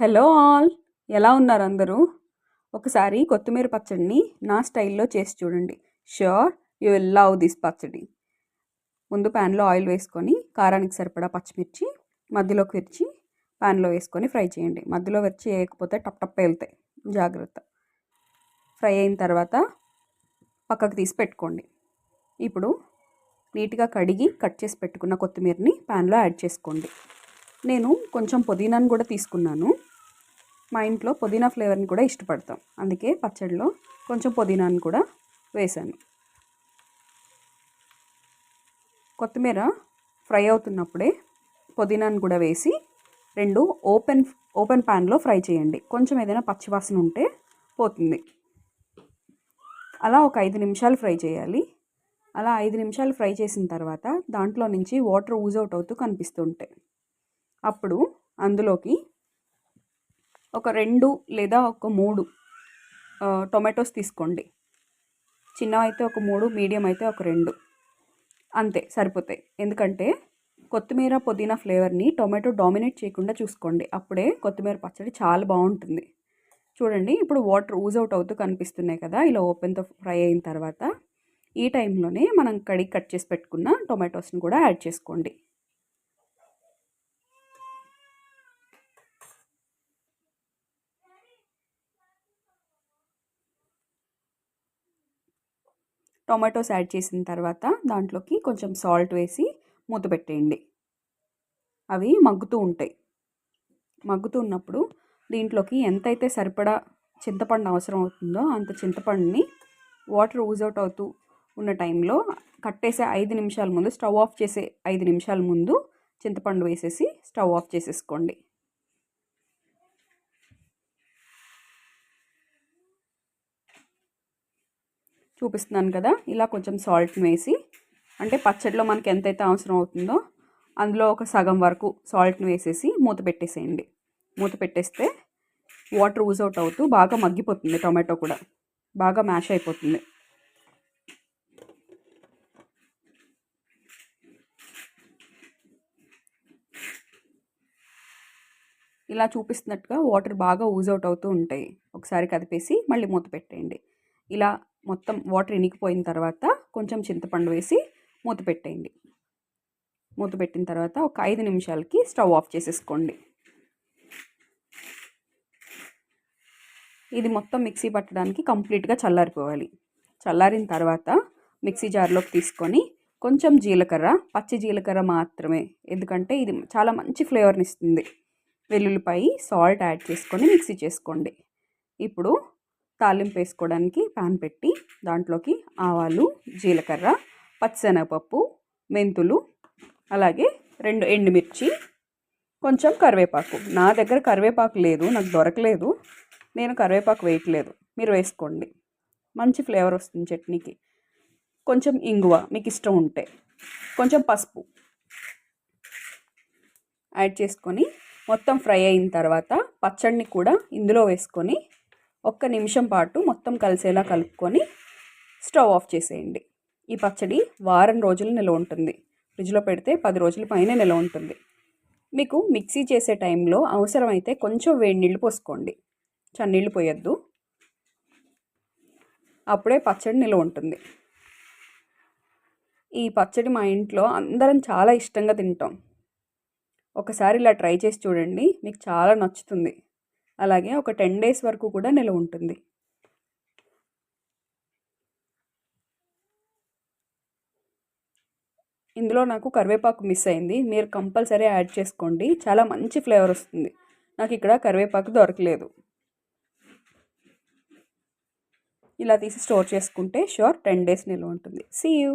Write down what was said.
Hello all. ఎలా ఉన్నారు అందరూ? ఒకసారి కొత్తిమీర పచ్చడిని నా స్టైల్లో చేసి చూడండి. Sure you will love this pachadi. ముందు ప్యాన్లో ఆయిల్ వేసుకొని కారానికి సరిపడా పచ్చిమిర్చి మధ్యలోకి విరిచి ప్యాన్లో వేసుకొని ఫ్రై చేయండి. మధ్యలో విరిచి వేయకపోతే టప్ టప్ వెళ్తాయి జాగ్రత్త. ఫ్రై అయిన తర్వాత పక్కకు తీసి పెట్టుకోండి. ఇప్పుడు నీట్గా కడిగి కట్ చేసి పెట్టుకున్న కొత్తిమీరని ప్యాన్లో యాడ్ చేసుకోండి. నేను కొంచెం పుదీనాను కూడా తీసుకున్నాను. మా ఇంట్లో పుదీనా ఫ్లేవర్ని కూడా ఇష్టపడతాం. అందుకే పచ్చడిలో కొంచెం పుదీనాను కూడా వేసాను కొత్తిమీర ఫ్రై అవుతున్నప్పుడే పుదీనాను కూడా వేసి రెండు ఓపెన్ ఓపెన్ ప్యాన్లో ఫ్రై చేయండి. కొంచెం ఏదైనా పచ్చివాసన ఉంటే పోతుంది. అలా ఒక ఐదు నిమిషాలు ఫ్రై చేయాలి. అలా ఐదు నిమిషాలు ఫ్రై చేసిన తర్వాత దాంట్లో నుంచి వాటర్ ఊజ్ అవుట్ అవుతూ కనిపిస్తుంటాయి అప్పుడు అందులోకి ఒక రెండు లేదా ఒక మూడు టొమాటోస్ తీసుకోండి. చిన్నవైతే ఒక మూడు మీడియం అయితే ఒక రెండు. అంతే సరిపోతాయి. ఎందుకంటే కొత్తిమీర పుదీనా ఫ్లేవర్ని టొమాటో డామినేట్ చేయకుండా చూసుకోండి. అప్పుడే కొత్తిమీర పచ్చడి చాలా బాగుంటుంది. చూడండి ఇప్పుడు వాటర్ ఊజ్ అవుట్ అవుతూ కనిపిస్తున్నాయి కదా ఇలా ఓపెన్తో ఫ్రై అయిన తర్వాత ఈ టైంలోనే మనం కడిగి కట్ చేసి పెట్టుకున్న టొమాటోస్ని కూడా యాడ్ చేసుకోండి. టొమాటోస్ యాడ్ చేసిన తర్వాత దాంట్లోకి కొంచెం సాల్ట్ వేసి మూత పెట్టేయండి. అవి మగ్గుతూ ఉంటాయి. మగ్గుతూ ఉన్నప్పుడు దీంట్లోకి ఎంతైతే సరిపడా చింతపండు అవసరం అవుతుందో అంత చింతపండుని వాటర్ అవుట్ అవుతూ ఉన్న టైంలో కట్టేసే ఐదు నిమిషాల ముందు స్టవ్ ఆఫ్ చేసే ఐదు నిమిషాల ముందు చింతపండు వేసేసి స్టవ్ ఆఫ్ చేసేసుకోండి. చూపిస్తున్నాను కదా ఇలా కొంచెం సాల్ట్ని వేసి అంటే పచ్చడిలో మనకి ఎంతైతే అవసరం అవుతుందో అందులో ఒక సగం వరకు సాల్ట్ని వేసేసి మూత పెట్టేసేయండి. మూత పెట్టేస్తే వాటర్ ఊజ్ అవుట్ అవుతూ బాగా మగ్గిపోతుంది టొమాటో కూడా. బాగా మ్యాష్ అయిపోతుంది. ఇలా చూపిస్తున్నట్టుగా వాటర్ బాగా ఊజ్ అవుట్ అవుతూ ఉంటాయి. ఒకసారి కదిపేసి మళ్ళీ మూత పెట్టేయండి. ఇలా మొత్తం వాటర్ ఇనికిపోయిన తర్వాత కొంచెం చింతపండు వేసి మూత పెట్టేయండి. మూత పెట్టిన తర్వాత ఒక ఐదు నిమిషాలకి స్టవ్ ఆఫ్ చేసేసుకోండి. ఇది మొత్తం మిక్సీ పట్టడానికి కంప్లీట్గా చల్లారిపోవాలి. చల్లారిన తర్వాత మిక్సీ జార్లోకి తీసుకొని కొంచెం జీలకర్ర పచ్చి జీలకర్ర మాత్రమే ఎందుకంటే ఇది చాలా మంచి ఫ్లేవర్ని ఇస్తుంది. వెల్లుల్లిపై సాల్ట్ యాడ్ చేసుకొని మిక్సీ చేసుకోండి. ఇప్పుడు తాలింపు వేసుకోవడానికి ప్యాన్ పెట్టి దాంట్లోకి ఆవాలు జీలకర్ర పచ్చిశనగపప్పు మెంతులు అలాగే రెండు ఎండుమిర్చి కొంచెం కరివేపాకు. నా దగ్గర కరివేపాకు లేదు నాకు దొరకలేదు. నేను కరివేపాకు వేయట్లేదు. మీరు వేసుకోండి. మంచి ఫ్లేవర్ వస్తుంది చట్నీకి. కొంచెం ఇంగువ మీకు ఇష్టం ఉంటే. కొంచెం పసుపు యాడ్ చేసుకొని మొత్తం ఫ్రై అయిన తర్వాత పచ్చడిని కూడా ఇందులో వేసుకొని ఒక్క నిమిషం పాటు మొత్తం కలిసేలా కలుపుకొని స్టవ్ ఆఫ్ చేసేయండి. ఈ పచ్చడి వారం రోజులు నిల్వ ఉంటుంది. ఫ్రిడ్జ్లో పెడితే పది రోజుల పైన నిల్వ ఉంటుంది. మీకు మిక్సీ చేసే టైంలో అవసరమైతే కొంచెం వేడి నీళ్ళు పోసుకోండి. చన్నీళ్ళు పోయొద్దు. అప్పుడే పచ్చడి నిల్వ ఉంటుంది. ఈ పచ్చడి మా ఇంట్లో అందరం చాలా ఇష్టంగా తింటాం. ఒకసారి ఇలా ట్రై చేసి చూడండి. మీకు చాలా నచ్చుతుంది. అలాగే ఒక టెన్ డేస్ వరకు కూడా నిల్వ ఉంటుంది. ఇందులో నాకు కరివేపాకు మిస్ అయింది. మీరు కంపల్సరీ యాడ్ చేసుకోండి. చాలా మంచి ఫ్లేవర్ వస్తుంది. నాకు ఇక్కడ కరివేపాకు దొరకలేదు. ఇలా తీసి స్టోర్ చేసుకుంటే షూర్ టెన్ డేస్ నిల్వ ఉంటుంది. See you